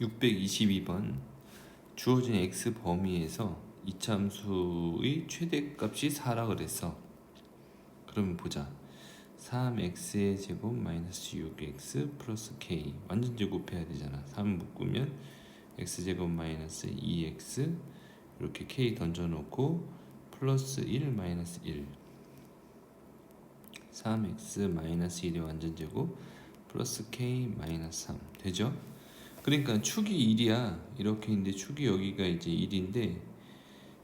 622번 주어진 x 범위에서 이참수의 최대값이 4라 그랬어. 그러면 보자. 3x의 제곱 마이너스 6x 플러스 k 완전 제곱해야 되잖아. 3 묶으면 x 제곱 마이너스 2x 이렇게 k 던져놓고 플러스 1 마이너스 1 3x 마이너스 1의 완전 제곱 플러스 k 마이너스 3 되죠? 그러니까 축이 1이야. 이렇게 있는데 축이 여기가 이제 1인데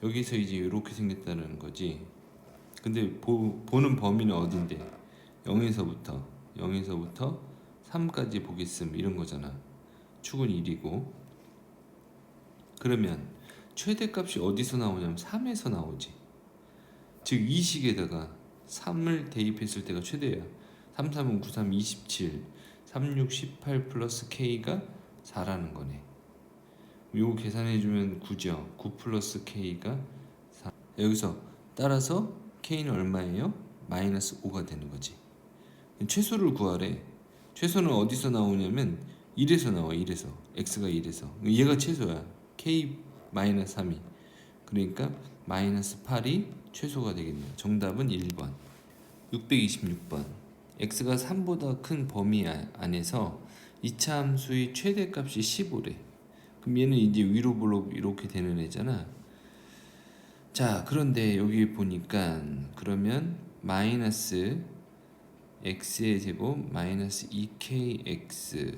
여기서 이제 이렇게 생겼다는 거지. 근데 보, 보는 범위는 어딘데? 0에서부터 0에서부터 3까지 보겠음 이런 거잖아. 축은 1이고. 그러면 최대값이 어디서 나오냐면 3에서 나오지. 즉 이 식에다가 3을 대입했을 때가 최대야. 3, 3은 9, 3, 27 3, 6, 18 플러스 K가 4라는 거네. 요거 계산해주면 9죠. 9 플러스 K가 4 여기서 따라서 K는 얼마예요? 마이너스 5가 되는 거지. 최소를 구하래. 최소는 어디서 나오냐면 1에서 나와 1에서. X가 1에서. 얘가 최소야. K 마이너스 3이. 그러니까 마이너스 8이 최소가 되겠네요 정답은 1번. 626번. X가 3보다 큰 범위 아- 안에서 이차 함수의 최대값이 15래. 그럼 얘는 이제 위로 볼록 이렇게 되는 애잖아. 자 그런데 여기 보니까 그러면 마이너스 x의 제곱 마이너스 2kx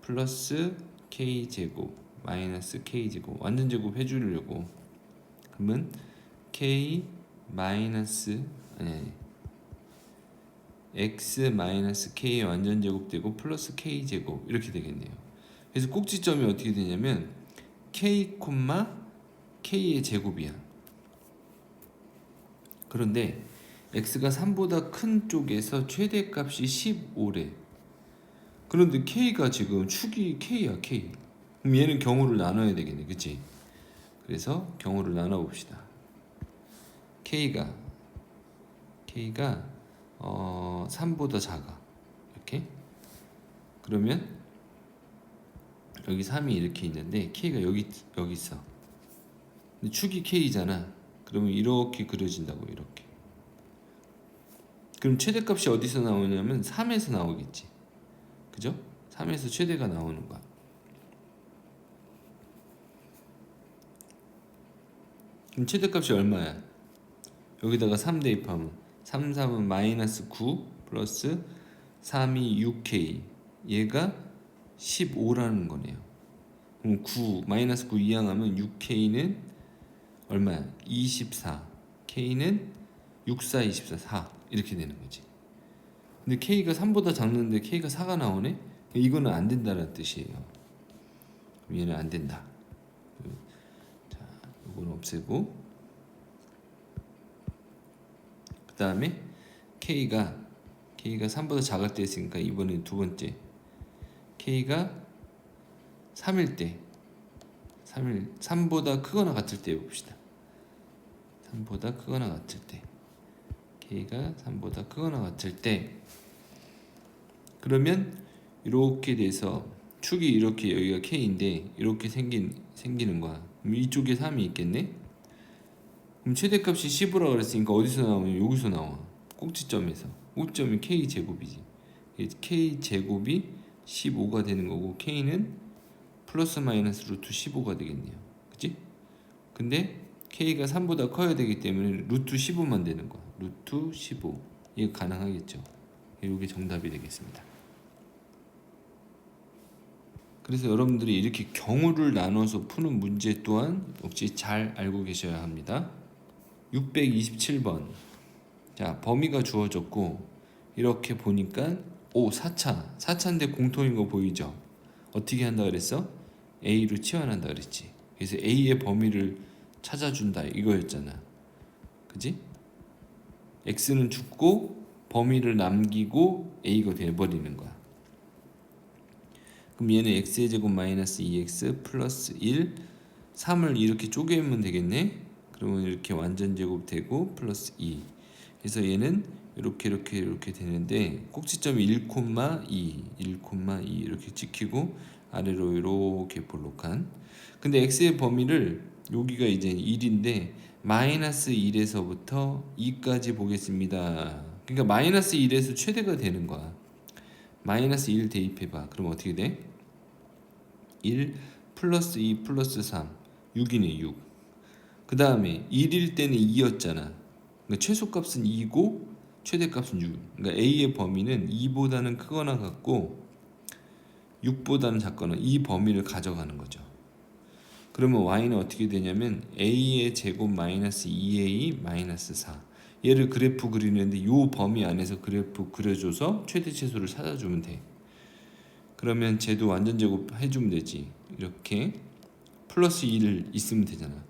플러스 k 제곱 마이너스 k 제곱 완전 제곱 해주려고. 그러면 k 마이너스 아니 아니 x 마이너스 k 완전 제곱되고 플러스 k 제곱 이렇게 되겠네요. 그래서 꼭지점이 어떻게 되냐면 k 콤마 k의 제곱이야. 그런데 x가 3보다 큰 쪽에서 최대값이 15래. 그런데 k가 지금 축이 k야 k. 그럼 얘는 경우를 나눠야 되겠네, 그치? 그래서 경우를 나눠 봅시다. k가 k가 어 3보다 작아. 이렇게. 그러면 여기 3이 이렇게 있는데 k가 여기 여기 있어. 근데 축이 k잖아. 그러면 이렇게 그려진다고 이렇게. 그럼 최대값이 어디서 나오냐면 3에서 나오겠지. 그죠? 3에서 최대가 나오는 거야. 그럼 최대값이 얼마야? 여기다가 3 대입하면 3, 3은 마이너스 9 플러스 3이 6K 얘가 15라는 거네요. 그럼 9 마이너스 9 이항하면 6K는 얼마야? 24 K는 64, 24, 4 이렇게 되는 거지. 근데 K가 3보다 작는데 K가 4가 나오네? 이거는 안 된다는 뜻이에요. 얘는 안 된다. 자, 이건 없애고 그 다음에 K가 K가 3보다 작을 때 했으니까 이번엔 두 번째 K가 3일 때 3일 3보다 크거나 같을 때 봅시다. 3보다 크거나 같을 때 K가 3보다 크거나 같을 때 그러면 이렇게 돼서 축이 이렇게 여기가 K인데 이렇게 생긴 생기는 거야. 이쪽에 3이 있겠네. 그럼 최대값이 15라 그랬으니까 어디서 나오냐? 여기서 나와. 꼭지점에서. 꼭지점이 K 제곱이지. K 제곱이 15가 되는 거고 K는 플러스 마이너스 루트 15가 되겠네요. 그치? 근데 K가 3보다 커야 되기 때문에 루트 15만 되는 거야. 루트 15. 이거 가능하겠죠. 이게 정답이 되겠습니다. 그래서 여러분들이 이렇게 경우를 나눠서 푸는 문제 또한 역시 잘 알고 계셔야 합니다. 627번. 자, 범위가 주어졌고 이렇게 보니까 오, 4차. 4차인데 공통인 거 보이죠? 어떻게 한다 그랬어? A로 치환한다 그랬지. 그래서 A의 범위를 찾아준다 이거였잖아. 그지? X는 죽고 범위를 남기고 A가 돼버리는 거야. 그럼 얘는 x의 제곱 마이너스 2x 플러스 1 3을 이렇게 쪼개면 되겠네 그러면 이렇게 완전 제곱 되고 플러스 2 그래서 얘는 이렇게 이렇게 이렇게 되는데 꼭지점이 1,2 1,2 이렇게 찍히고 아래로 이렇게 볼록한. 근데 x의 범위를 여기가 이제 1인데 마이너스 1에서부터 2까지 보겠습니다. 그러니까 마이너스 1에서 최대가 되는 거야. 마이너스 1 대입해봐. 그럼 어떻게 돼? 1 플러스 2 플러스 3 6이네 6. 그 다음에 1일 때는 2였잖아. 그러니까 최소값은 2고 최대값은 6. 그러니까 A의 범위는 2보다는 크거나 같고 6보다는 작거나 이 범위를 가져가는 거죠. 그러면 y는 어떻게 되냐면 a의 제곱 마이너스 2a 마이너스 4 얘를 그래프 그리는데 이 범위 안에서 그래프 그려줘서 최대 최소를 찾아주면 돼. 그러면 쟤도 완전 제곱 해주면 되지. 이렇게 플러스 1 있으면 되잖아.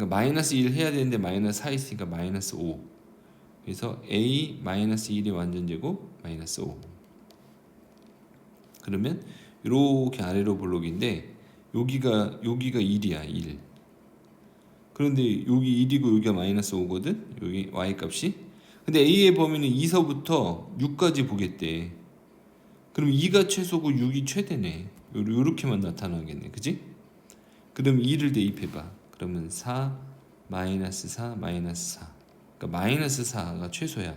그러니까 마이너스 1 해야 되는데 마이너스 4 있으니까 마이너스 5. 그래서 a 마이너스 1의 완전 제곱 마이너스 5. 그러면 이렇게 아래로 볼록인데 여기가 여기가 1이야 1. 그런데 여기 1이고 여기가 마이너스 5거든. 여기 y 값이. 근데 a의 범위는 2서부터 6까지 보겠대. 그럼 2가 최소고 6이 최대네. 요- 요렇게만 나타나겠네. 그지? 그럼 2를 대입해봐. 그러면 4 마이너스 4 마이너스 4. 그러니까 마이너스 4가 최소야.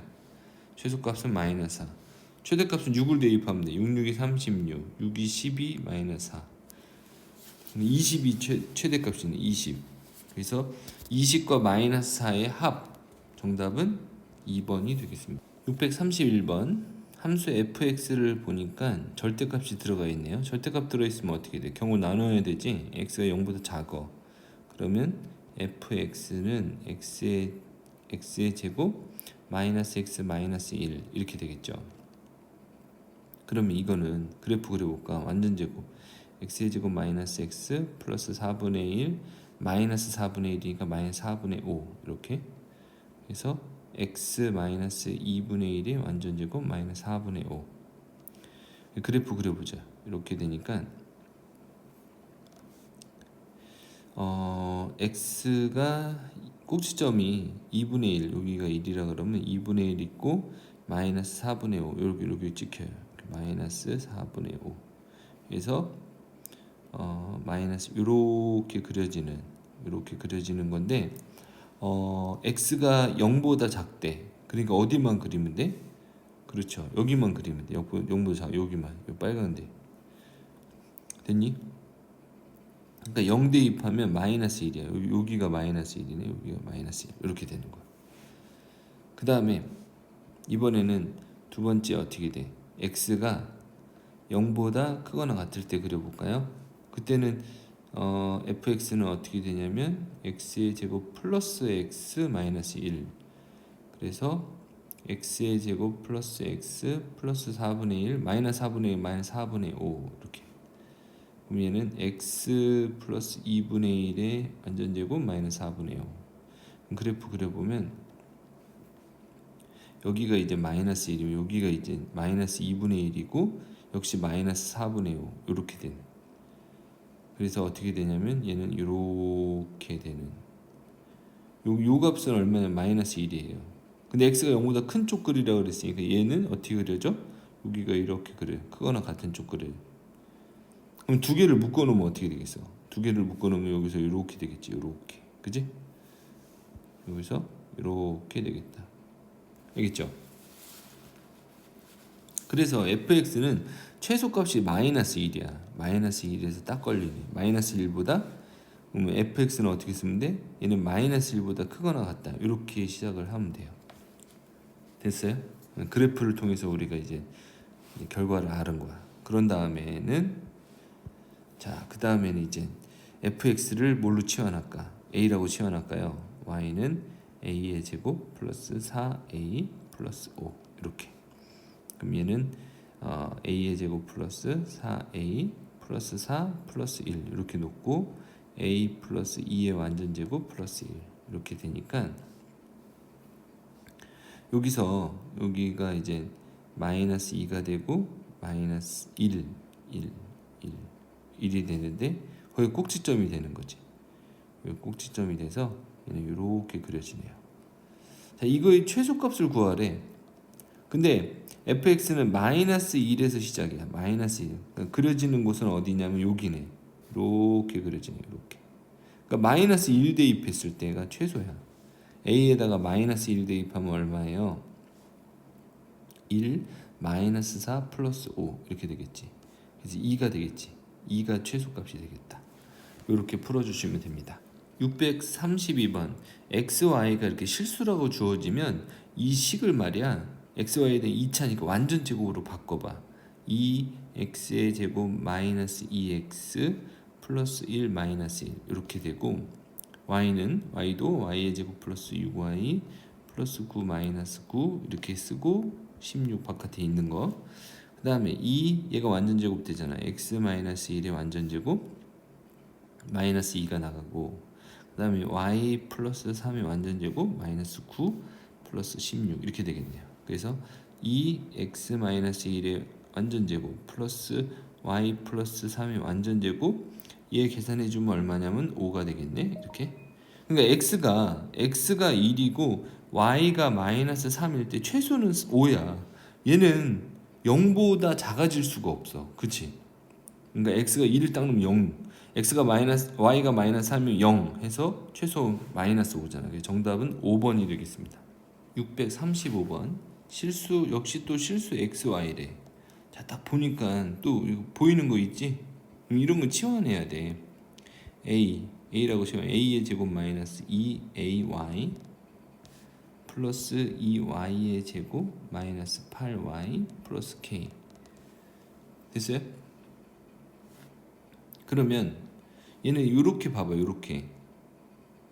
최소값은 마이너스 4. 최대값은 6을 대입하면 돼. 6, 6이 36, 6이 12 마이너스 4. 20이 최, 최대값이네. 20. 그래서 20과 마이너스 4의 합 정답은 2번이 되겠습니다. 631번 함수 fx를 보니까 절대값이 들어가 있네요. 절대값 들어있으면 어떻게 돼? 경우 나눠야 되지. x가 0보다 작어. 그러면 fx는 x의 x의 제곱 마이너스 x 마이너스 1 이렇게 되겠죠. 그러면 이거는 그래프 그려볼까? 완전 제곱 x의 제곱 마이너스 x 플러스 4분의 1 마이너스 4분의 1이니까 마이너스 4분의 5 이렇게 그래서 x 마이너스 2분의 1이 완전 제곱 마이너스 4분의 5 그래프 그려보자 이렇게 되니까 어 x가 꼭지점이 2분의 1 여기가 1이라 그러면 2분의 1 있고 마이너스 4분의 5 여기 여기 찍혀요. 마이너스 4분의 5 그래서 어 마이너스 이렇게 그려지는 이렇게 그려지는 건데 어 x가 0보다 작대. 그러니까 어디만 그리면 돼? 그렇죠. 여기만 그리면 돼. 0보- 0보다 작 여기만. 요 빨간데. 됐니? 그러니까 0 대입하면 마이너스 1이야. 요- 여기가 마이너스 1이네. 여기가 마이너스 1 이렇게 되는 거야. 그 다음에 이번에는 두 번째 어떻게 돼? x가 0보다 크거나 같을 때 그려볼까요? 그때는 어, fx는 어떻게 되냐면 x의 제곱 플러스 x 마이너스 1 그래서 x의 제곱 플러스 x 플러스 4분의 1 마이너스 4분의 1 마이너스 4분의 5 이렇게 그럼 얘는 x 플러스 2분의 1의 완전 제곱 마이너스 4분의 5 그럼 그래프 그려보면 여기가 이제 마이너스 1이고 여기가 이제 마이너스 2분의 1이고 역시 마이너스 4분의 5 이렇게 되는 그래서 어떻게 되냐면 얘는 이렇게 되는. 요, 요 값은 얼마냐? 마이너스 1이에요. 근데 x가 0보다 큰 쪽 그리라고 그랬으니까 얘는 어떻게 그려져? 여기가 이렇게 그려요. 크거나 같은 쪽 그려요 그럼 두 개를 묶어 놓으면 어떻게 되겠어? 두 개를 묶어 놓으면 여기서 이렇게 되겠지 이렇게 그지? 여기서 이렇게 되겠다 알겠죠? 그래서 fx는 최소값이 마이너스 1이야. 마이너스 1에서 딱 걸리네. 마이너스 1보다 그러면 fx는 어떻게 쓰면 돼? 얘는 마이너스 1보다 크거나 같다. 이렇게 시작을 하면 돼요. 됐어요? 그래프를 통해서 우리가 이제 결과를 아는 거야. 그런 다음에는 자, 그 다음에는 이제 fx를 뭘로 치환할까? a라고 치환할까요? y는 a의 제곱 플러스 4a 플러스 5 이렇게. 그럼 얘는 어, a의 제곱 플러스 4a 플러스 4 플러스 1 이렇게 놓고 a 플러스 2의 완전 제곱 플러스 1 이렇게 되니까 여기서 여기가 이제 마이너스 2가 되고 마이너스 1, 1, 1, 1이 되는데 거기 꼭지점이 되는 거지. 꼭지점이 돼서 이렇게 그려지네요. 자, 이거의 최소값을 구하래. 근데 fx는 마이너스 1에서 시작이야. 마이너스 1. 그러니까 그려지는 곳은 어디냐면 여기네. 이렇게 그려지네. 이렇게. 그러니까 마이너스 1 대입했을 때가 최소야. a에다가 마이너스 1 대입하면 얼마예요? 1 마이너스 4 플러스 5 이렇게 되겠지. 그래서 2가 되겠지. 2가 최소값이 되겠다. 이렇게 풀어주시면 됩니다. 632번 x, y가 이렇게 실수라고 주어지면 이 식을 말이야 x, y에 대한 2차니까 완전 제곱으로 바꿔봐 2x의 제곱 마이너스 2x 플러스 1 마이너스 1 이렇게 되고 y는 y도 y의 제곱 플러스 6y 플러스 9 마이너스 9 이렇게 쓰고 16 바깥에 있는 거. 그 다음에 2 얘가 완전 제곱 되잖아. x 마이너스 1의 완전 제곱 마이너스 2가 나가고 그 다음에 y 플러스 3의 완전 제곱 마이너스 9 플러스 16 이렇게 되겠네요. 그래서 2x 마이너스 1의 완전 제곱 플러스 y 플러스 3의 완전 제곱 얘 계산해 주면 얼마냐면 5가 되겠네. 이렇게. 그러니까 x가 x가 1이고 y가 마이너스 3일 때 최소는 5야. 얘는 0보다 작아질 수가 없어. 그치? 그러니까 x가 1을 딱 놓으면 0. x가 마이너스 y가 마이너스 3이면 0 해서 최소 마이너스 5잖아. 그래서 정답은 5번이 되겠습니다. 635번 실수 역시 또 실수 x y래. 자 딱 보니까 또 보이는 거 있지? 이런 거 치환해야 돼. a a라고 치면 a의 제곱 마이너스 2ay 플러스 2y의 제곱 마이너스 8y 플러스 k. 됐어요? 그러면 얘는 이렇게 봐봐 이렇게.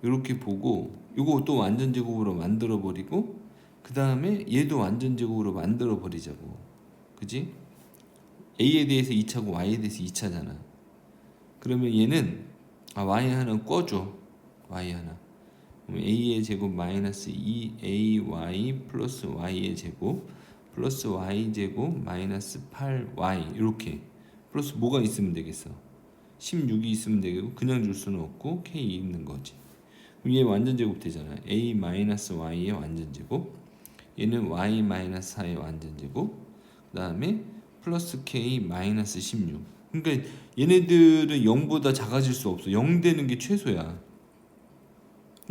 이렇게 보고 이거 또 완전 제곱으로 만들어 버리고 그 다음에 얘도 완전 제곱으로 만들어 버리자고. 그지? a에 대해서 2차고 y에 대해서 2차잖아. 그러면 얘는 아 y 하나 꿔줘. Y 하나 a의 제곱 마이너스 2ay 플러스 y의 제곱 플러스 y 제곱 마이너스 8y 이렇게. 플러스 뭐가 있으면 되겠어? 16이 있으면 되고 그냥 줄 수는 없고 k 있는 거지. 그럼 얘 완전 제곱 되잖아. A 마이너스 y의 완전 제곱. 얘는 y 마이너스 4의 완전 제곱. 그 다음에 플러스 k 마이너스 16 그러니까 얘네들은 0보다 작아질 수 없어. 0 되는 게 최소야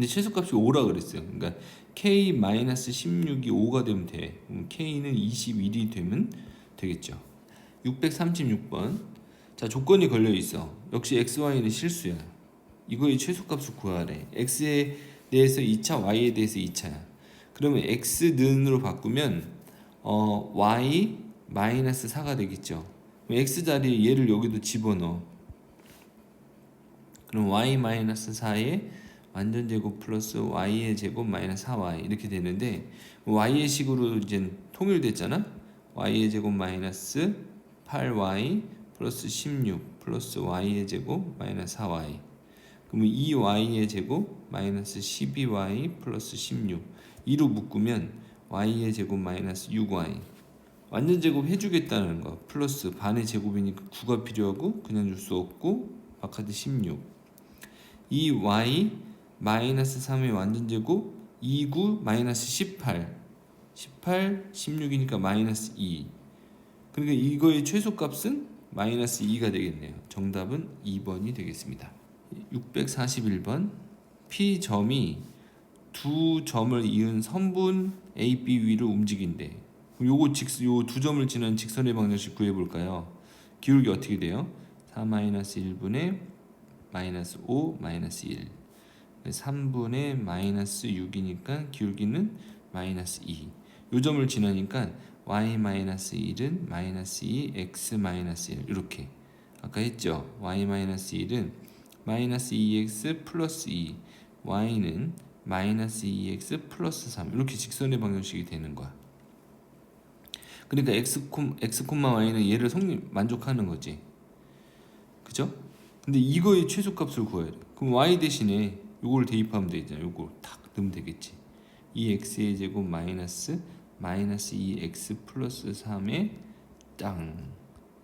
근데 최소값이 5라 그랬어요. 그러니까 k 마이너스 16이 5가 되면 돼. k는 21이 되면 되겠죠. 636번. 자 조건이 걸려 있어. 역시 x, y는 실수야. 이거의 최소값을 구하래. X에 대해서 2차 y에 대해서 2차야. 그러면 x는으로 바꾸면 어, y 마이너스 4가 되겠죠. x 자리에 얘를 여기도 집어넣어. 그럼 y 마이너스 4에 완전 제곱 플러스 y의 제곱 마이너스 4y 이렇게 되는데 y의 식으로 이제 통일됐잖아? y의 제곱 마이너스 8y 플러스 16 플러스 y의 제곱 마이너스 4y 그러면 2y의 제곱 마이너스 12y 플러스 16 2로 묶으면 y의 제곱 마이너스 6y 완전 제곱 해주겠다는 거. 플러스 반의 제곱이니까 9가 필요하고 그냥 줄 수 없고 바카드 16 2y 마이너스 3의 완전 제곱 29 마이너스 18 18 16이니까 마이너스 2 그러니까 이거의 최소값은 마이너스 2가 되겠네요. 정답은 2번이 되겠습니다. 641번. P점이 두 점을 이은 선분 AB 위로 움직인대. 요거 직, 요두 점을 지난 직선의 방정식 구해 볼까요? 기울기 어떻게 돼요? 4 마이너스 1분의 마이너스 5 마이너스 1 3분의 마이너스 6이니까 기울기는 마이너스 2. 요 점을 지나니까 y 마이너스 1은 마이너스 2 x 마이너스 1 이렇게 아까 했죠. y 마이너스 1은 마이너스 2x 플러스 2 y는 마이너스 2x 플러스 3 이렇게 직선의 방정식이 되는 거야. 그러니까 x, x y는 얘를 성립 만족하는 거지. 그죠? 근데 이거의 최소값을 구해야 돼. 그럼 y 대신에 요걸 대입하면 되잖아. 요걸 탁 넣으면 되겠지. 2x의 제곱 마이너스 마이너스 2x 플러스 3의 땅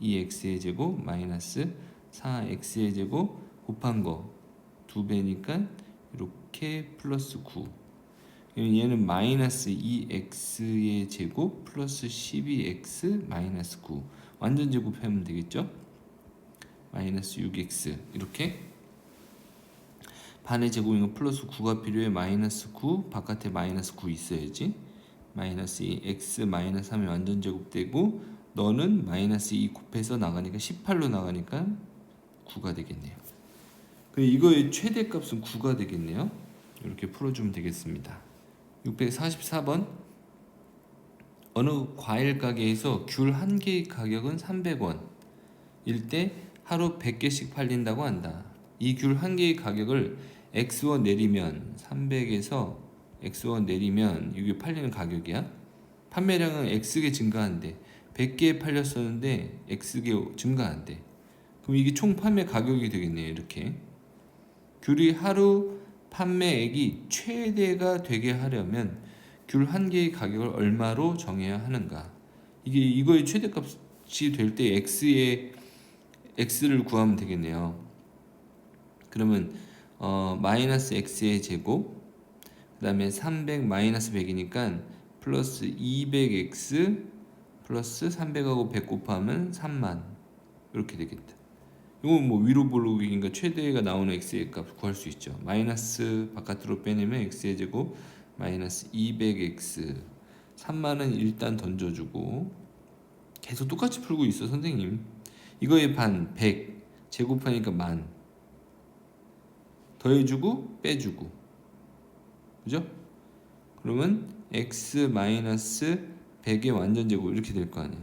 2x의 제곱 마이너스 4x의 제곱 곱한 거 두 배니까 이렇게 플러스 9 그러면 얘는 마이너스 2x의 제곱 플러스 12x 마이너스 9 완전 제곱하면 되겠죠? 마이너스 6x 이렇게 반의 제곱이니까 플러스 9가 필요해? 마이너스 9 바깥에 마이너스 9 있어야지. 마이너스 2 x 마이너스 3이 완전 제곱되고 너는 마이너스 2 곱해서 나가니까 18로 나가니까 9가 되겠네요. 그리고 이거의 최대값은 9가 되겠네요. 이렇게 풀어주면 되겠습니다. 644번. 어느 과일 가게에서 귤 한 개의 가격은 300원. 일때 하루 100개씩 팔린다고 한다. 이 귤 한 개의 가격을 X원 내리면 300에서 X원 내리면 이게 팔리는 가격이야. 판매량은 X개 증가한대. 100개 팔렸었는데 X개 증가한대. 그럼 이게 총 판매 가격이 되겠네요. 이렇게. 귤이 하루 판매액이 최대가 되게 하려면 귤 한 개의 가격을 얼마로 정해야 하는가? 이게 이거의 최대값이 될 때 x의 x를 구하면 되겠네요. 그러면 어, 마이너스 x의 제곱 그 다음에 300 마이너스 100이니까 플러스 200x 플러스 300하고 100 곱하면 3만 이렇게 되겠다. 이건 뭐 위로 볼록이니까 최대가 나오는 x의 값 구할 수 있죠. 마이너스 바깥으로 빼내면 x의 제곱 마이너스 200x 3만은 일단 던져주고 계속 똑같이 풀고 있어 선생님 이거의 반 100 제곱하니까 만 더해주고 빼주고 그죠? 그러면 x 마이너스 100의 완전 제곱 이렇게 될 거 아니야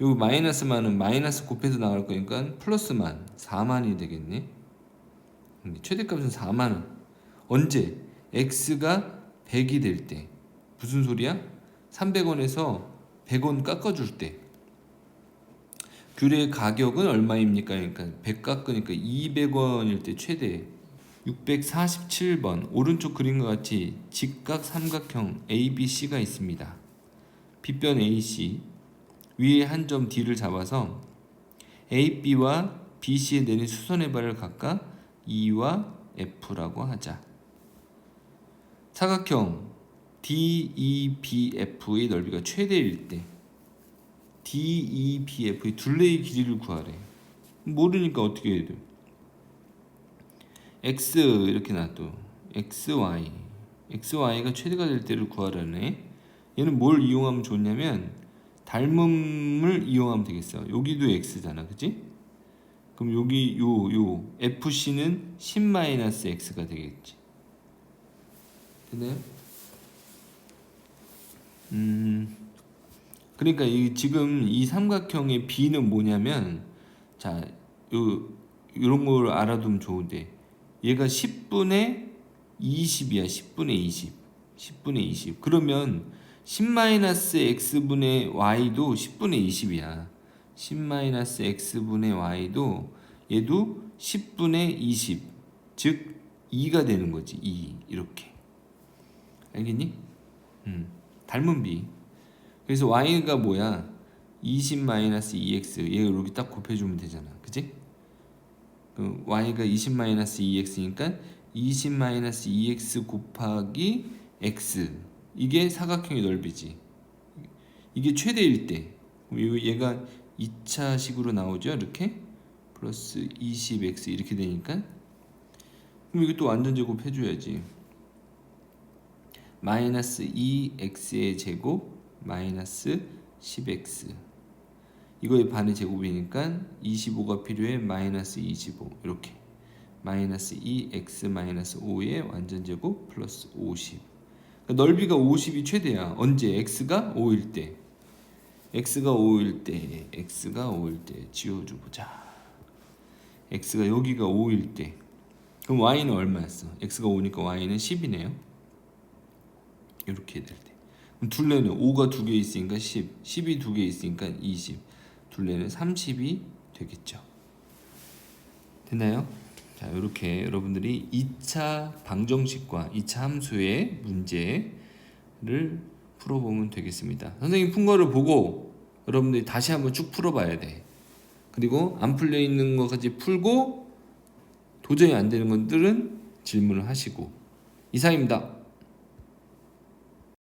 여기 마이너스 만은 마이너스 곱해서 나갈 거니까 플러스 만 4만이 되겠네 최대값은 4만원 언제? x가 100이 될 때 무슨 소리야? 300원에서 100원 깎아줄 때 귤의 가격은 얼마입니까? 그러니까 100 깎으니까 200원일 때 최대 647번 오른쪽 그림과 같이 직각 삼각형 ABC가 있습니다. 빗변 AC 위에 한 점 D를 잡아서 AB와 BC에 내린 수선의 발을 각각 E와 F라고 하자. 사각형 DEBF의 넓이가 최대일 때 DEBF의 둘레의 길이를 구하래. 모르니까 어떻게 해야 돼? X 이렇게 놔둬. XY. XY가 최대가 될 때를 구하라네. 얘는 뭘 이용하면 좋냐면 닮음을 이용하면 되겠어. 여기도 X잖아. 그지? 그럼 여기 요 요 FC는 10-X가 되겠지. 됐나요? 음, 그러니까 이 지금 이 삼각형의 B는 뭐냐면 자, 요 이런 걸 알아두면 좋은데 얘가 10분의 20이야. 10분의 20. 10분의 20. 그러면 10-x분의 y도 10분의 20이야. 10-x분의 y도 얘도 10분의 20. 즉 2가 되는 거지. 2 이렇게. 알겠니? 음. 닮은 b. 그래서 y가 뭐야? 20-2x. 얘 이렇게 딱 곱해 주면 되잖아. 그지? 그 y가 20-2x니까 20-2x 곱하기 x. 이게 사각형의 넓이지. 이게 최대일 때. 얘가 2차식으로 나오죠. 이렇게. 플러스 20x 이렇게 되니까. 그럼 이게 또 완전 제곱 해줘야지. 마이너스 2x의 제곱 마이너스 10x 이거의 반의 제곱이니까 25가 필요해 마이너스 25 이렇게. 마이너스 2x 마이너스 5의 완전 제곱 플러스 50 그러니까 넓이가 50이 최대야. 언제? X가 5일 때. X가 5일 때. X가 5일 때. 지워줘 보자. X가 여기가 5일 때. 그럼 y는 얼마였어? X가 5니까 y는 10이네요. 이렇게 될 때. 그럼 둘레는 5가 두 개 있으니까 10, 10이 두 개 있으니까 20. 둘레는 30이 되겠죠. 됐나요? 자, 이렇게 여러분들이 2차 방정식과 2차 함수의 문제를 풀어보면 되겠습니다. 선생님 푼 거를 보고 여러분들이 다시 한번 쭉 풀어봐야 돼. 그리고 안 풀려 있는 것까지 풀고 도저히 안 되는 것들은 질문을 하시고 이상입니다.